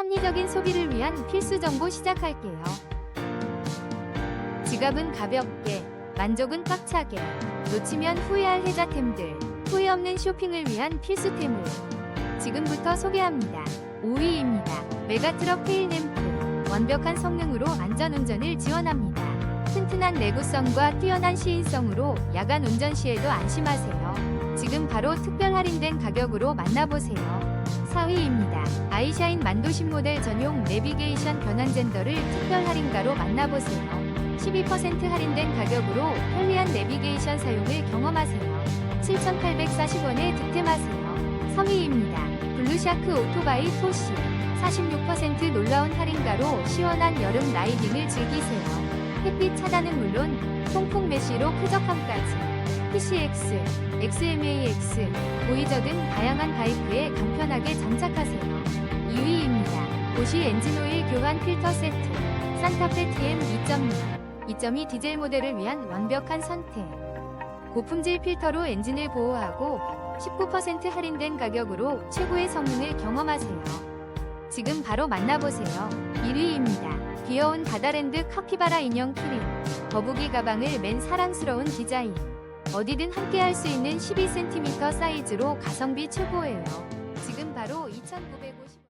합리적인 소비를 위한 필수 정보 시작할게요. 지갑은 가볍게, 만족은 꽉차게, 놓치면 후회할 혜자템들, 후회 없는 쇼핑을 위한 필수템을 지금부터 소개합니다. 5위입니다. 메가트럭 테일램프. 완벽한 성능으로 안전운전을 지원합니다. 튼튼한 내구성과 뛰어난 시인성으로 야간 운전 시에도 안심하세요. 지금 바로 특별 할인된 가격으로 만나보세요. 4위입니다. 아이샤인 만도신 모델 전용 내비게이션 변환 젠더를 특별 할인가로 만나보세요. 12% 할인된 가격으로 편리한 내비게이션 사용을 경험하세요. 7,840원에 득템하세요. 3위입니다. 블루샤크 오토바이 토시 46% 놀라운 할인가로 시원한 여름 라이딩을 즐기세요. 햇빛 차단은 물론 통풍 메쉬로 쾌적함까지 PCX, XMAX, 보이저 등 다양한 바이크에 간편하게 장착하세요. 2위입니다. 보쉬 엔진오일 교환 필터 세트 산타페 TM 2.0 2.2 디젤 모델을 위한 완벽한 선택 고품질 필터로 엔진을 보호하고 19% 할인된 가격으로 최고의 성능을 경험하세요. 지금 바로 만나보세요. 1위입니다. 귀여운 바다랜드 카피바라 인형 키링. 거북이 가방을 맨 사랑스러운 디자인. 어디든 함께 할 수 있는 12cm 사이즈로 가성비 최고예요. 지금 바로 2,950